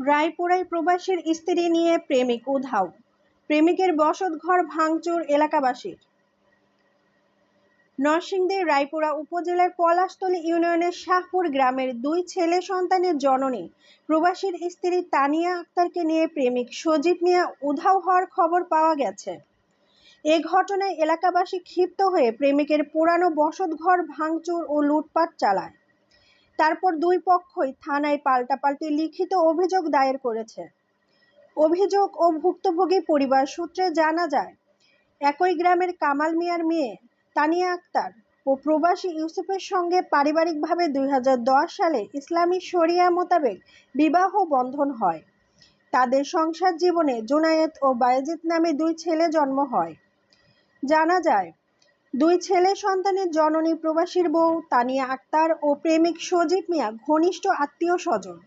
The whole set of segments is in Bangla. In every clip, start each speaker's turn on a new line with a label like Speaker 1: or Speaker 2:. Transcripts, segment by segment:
Speaker 1: রায়পুরায় প্রবাসীর স্ত্রী নিয়ে প্রেমিক উধাও। প্রেমিকের বসতঘর ভাঙচুর এলাকাবাসীর। নরসিংদীর রায়পুরা উপজেলার পলাশতলী ইউনিয়নের শাহপুর গ্রামের দুই ছেলে সন্তানের জননী, প্রবাসীর স্ত্রী তানিয়া আক্তারকে নিয়ে প্রেমিক সজীব মিয়া উধাও হওয়ার খবর পাওয়া গেছে। এ ঘটনায় এলাকাবাসী ক্ষিপ্ত হয়ে প্রেমিকের পুরানো বসতঘর ভাঙচুর ও লুটপাট চালায়। তারপর দুই পক্ষই থানায় পাল্টাপাল্টি লিখিত অভিযোগ দায়ের করেছে। অভিযোগ ও ভুক্তভোগী পরিবার সূত্রে জানা যায়, একই গ্রামের কামাল মিয়ার মেয়ে তানিয়া আক্তার ও প্রবাসী ইউসুফের সঙ্গে পারিবারিকভাবে দুই হাজার দশ সালে ইসলামী শরিয়া মোতাবেক বিবাহ বন্ধন হয়। তাদের সংসার জীবনে জুনায়েদ ও বায়েজিদ নামে দুই ছেলে জন্ম হয়। জানা যায় দুই ছেলে সন্তানের জননী প্রবাসীর বউ, তানিয়া আক্তার ও প্রেমিক সজীব মিয়া, ঘনিষ্ঠ আত্মীয় স্বজন।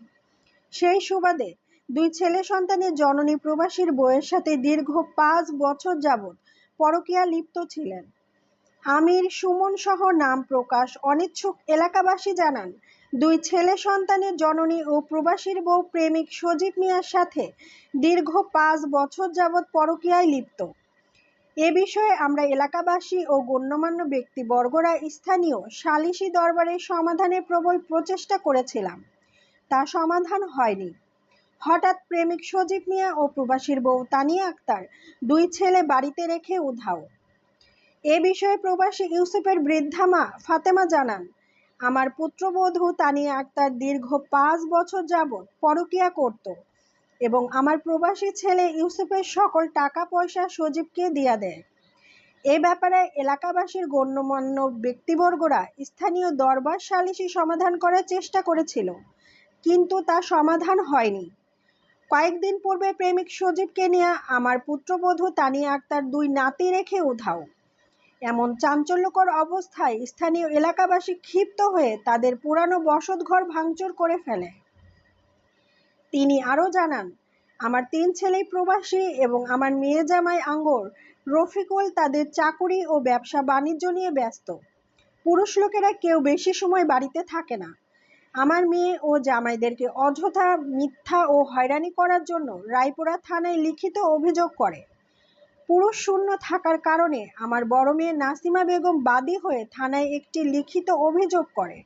Speaker 1: সেই সুবাদে দুই ছেলে সন্তানের জননী প্রবাসীর বউয়ের সাথে দীর্ঘ পাঁচ বছর যাবৎ পরকীয়া লিপ্ত ছিলেন। আমির সুমন সহ নাম প্রকাশ অনিচ্ছুক এলাকাবাসী জানান, দুই ছেলে সন্তানের জননী ও প্রবাসীর বউ প্রেমিক সজীব মিয়ার সাথে দীর্ঘ পাঁচ বছর যাবৎ পরকীয়ায় লিপ্ত। এ বিষয়ে আমরা এলাকাবাসী ও গণ্যমান্য ব্যক্তিবর্গরা স্থানীয় সালিশি দরবারে সমাধানের প্রবল প্রচেষ্টা করেছিলাম। তা সমাধান হয়নি। হঠাৎ প্রেমিক সজীব মিয়া ও প্রবাসীর বউ তানিয়া আক্তার দুই ছেলে বাড়িতে রেখে উধাও। এ বিষয়ে প্রবাসী ইউসুফের বৃদ্ধা মা ফাতেমা জানান, আমার পুত্রবধূ তানিয়া আক্তার দীর্ঘ পাঁচ বছর যাবৎ পরকীয়া করত। এবং আমার প্রবাসী ছেলে ইউসুফের সকল টাকা পয়সা সজীবকে দিয়া দেয়। এ ব্যাপারে এলাকাবাসীর গণ্যমান্য ব্যক্তিবর্গরা স্থানীয় দরবার সালিসি সমাধান করার চেষ্টা করেছিল, কিন্তু তা সমাধান হয়নি। কয়েকদিন পূর্বে প্রেমিক সজীবকে নিয়ে আমার পুত্রবধূ তানিয়া আক্তার দুই নাতি রেখে উধাও। এমন চাঞ্চল্যকর অবস্থায় স্থানীয় এলাকাবাসী ক্ষিপ্ত হয়ে তাদের পুরানো বসতঘর ভাঙচুর করে ফেলে। তিনি আরও জানান আমার তিন ছেলেই প্রবাসী এবং আমার মেয়ে জামাই আঙ্গর, রফিকুল তাদের চাকুরি ও ব্যবসা বাণিজ্য নিয়ে ব্যস্ত। পুরুষ লোকেরা কেউ বেশি সময় বাড়িতে থাকে না। আমার মেয়ে ও জামাইদেরকে অযথা মিথ্যা ও হয়রানি করার জন্য রায়পুরা থানায় লিখিত অভিযোগ করে। পুরুষ শূন্য থাকার কারণে আমার বড় মেয়ে নাসিমা বেগম বাদী হয়ে থানায় একটি লিখিত অভিযোগ করে।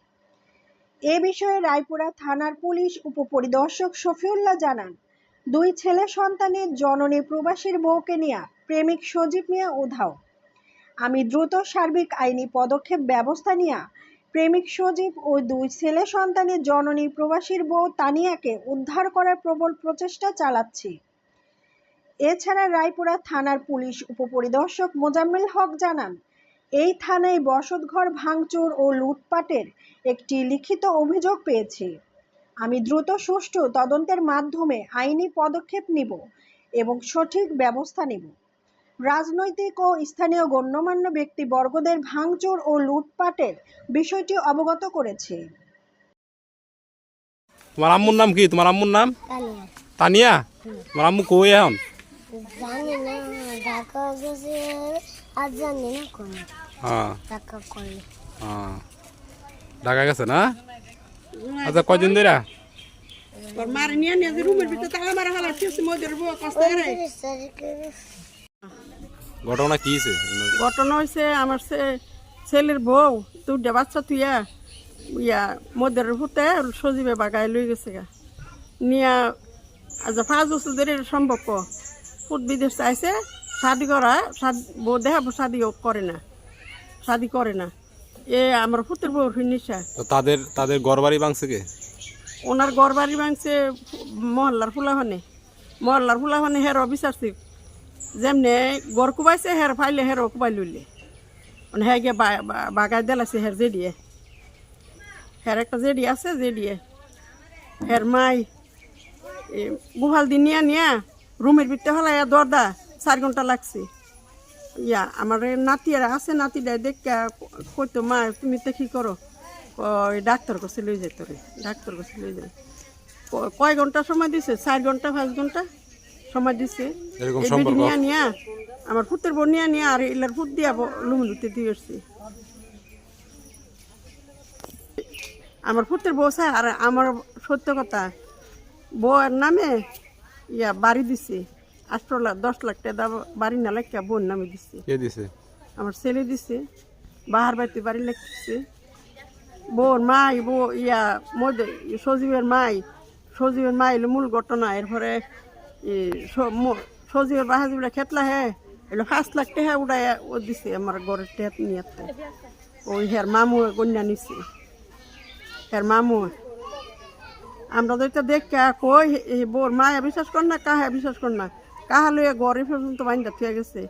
Speaker 1: এ বিষয়ে রায়পুরা থানার পুলিশ উপপরিদর্শক শফিউল্লাহ জানান দুই ছেলে সন্তানের জননী প্রবাসীর বউকে নিয়ে প্রেমিক সজীব মিয়া উধাও। আমি দ্রুত সার্বিক আইনি পদক্ষেপ ব্যবস্থা নিয়ে প্রেমিক সজীব ও দুই ছেলে সন্তানের জননী প্রবাসীর বউ তানিয়াকে উদ্ধার করার প্রবল প্রচেষ্টা চালাচ্ছি। এছাড়া রায়পুরা থানার পুলিশ উপপরিদর্শক মোজাম্মেল হক জানান, এই থানায় বসতঘর ভাঙচুর ও লুটপাটের একটি লিখিত অভিযোগ পেয়েছি। আমি দ্রুত সুষ্ঠু তদন্তের মাধ্যমে আইনি পদক্ষেপ নিব এবং সঠিক ব্যবস্থা নিব। রাজনৈতিক ও স্থানীয় গণ্যমান্য ব্যক্তিবর্গদের ভাঙচুর ও লুটপাটের বিষয়টি অবগত করেছি।
Speaker 2: তোমার আম্মুর নাম কি? তোমার আম্মুর নাম? তানিয়া। তোমার আম্মু কই এখন?
Speaker 3: জানি না ঢাকা গেছে আর জানি না কোন
Speaker 2: হ্যাঁ।
Speaker 3: ঢাকা করলে
Speaker 2: হ্যাঁ। ঢাকা গেছে না? আচ্ছা কয়দিন ধরে
Speaker 4: তোর মারে নিয়ে নিয়ে যে রুমের ভিতরে তালা মারা হালা ঠিক মধ্যে বউ কষ্ট করে
Speaker 3: তিরিশ তারিখে
Speaker 2: ঘটনা কি হয়েছে
Speaker 4: ঘটনা হয়েছে আমার সে- ছেলের বউ দুটা বাচ্চা তুইয়া ইয়া মধ্যের হুতে সজীবে বাগায় লই গেছে গা। নিয়া আজ পাঁচ বছর ধরে সম্পর্ক ফুট বিদেশ চাইছে শাদি করা বউ দেখা শাদি করে না শাদি করে না। এ আমার পুতের বউ নিশা
Speaker 2: তো তাদের তাদের ঘর বাড়ি ভাঙছে কে?
Speaker 4: ওনার ঘর বাড়ি ভাঙছে মহল্লার ফুলাহানে মহল্লার ফুলাহানে হের বিচারছি যেমনে গড় কুবাইছে হের ফাইলে হের কুবাই লইলে। মানে হ্যাঁ গিয়ে বাগাই দেলাছে হের জেডিয়ে হের একটা জেডি আছে জেডিয়ে হের মাই গুহাল দিন নিয়া নিয়া রুমের ভিতরে হলাই দরদা চার ঘণ্টা লাগছে। ইয়া আমার নাতিরা আছে নাতিটা দেখে কইতো মা তুমি তো কি করো? ওই ডাক্তার কাছে লই যেত রে ডাক্তার কাছে লই ক- কয় ঘণ্টা সময় দিছে? চার ঘণ্টা পাঁচ ঘণ্টা সময় দিছে। নিয়া নিয়া আমার ফুতের বোন নিয়া নিয়া আর ইলার ফুট দিয়া লুমুলুতে দিয়ে আসছি। আমার ফুতের বউ আর আমার সত্য কথা বউয়ের নামে ইয়া বাড়ি দিছে। আঠারো লাখ দশ লাখ টাকা বাড়ি না লেখা বোন নামে দিছে।
Speaker 2: কে দিছে?
Speaker 4: আমার ছেলে দিছে বাহার বাড়িতে বাড়ি লেখছে বোন মাই বউ ইয়া মধ্যে সজীবের মাই সজীবের মাই হলো মূল ঘটনা। এরপরে সজীবের বাহাজিবরা খেতলা হে এলো পাঁচ লাখ টাকা উড়াই ও দিছে আমার ঘরের টেট নিয়ে ওই হের মামু কন্যা নিছে। হের মামু আমরা তো এটা দেখ কই বোর মায়া বিশ্বাস কর না কাহা বিশ্বাস কর না। কাহা লইয়া গড়ে পর্যন্ত বাইন্দা থিয়া গেছে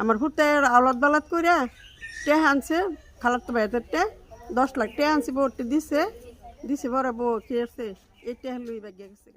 Speaker 4: আমার হুতের আওলাদ বালাদ করে টে আনছে, খালার তো বাইতের টে দশ লাখ টে আনছে বোরটি দিছে দিছে বড় বউ, কি আছে এই টে লুই বাগিয়া গেছে।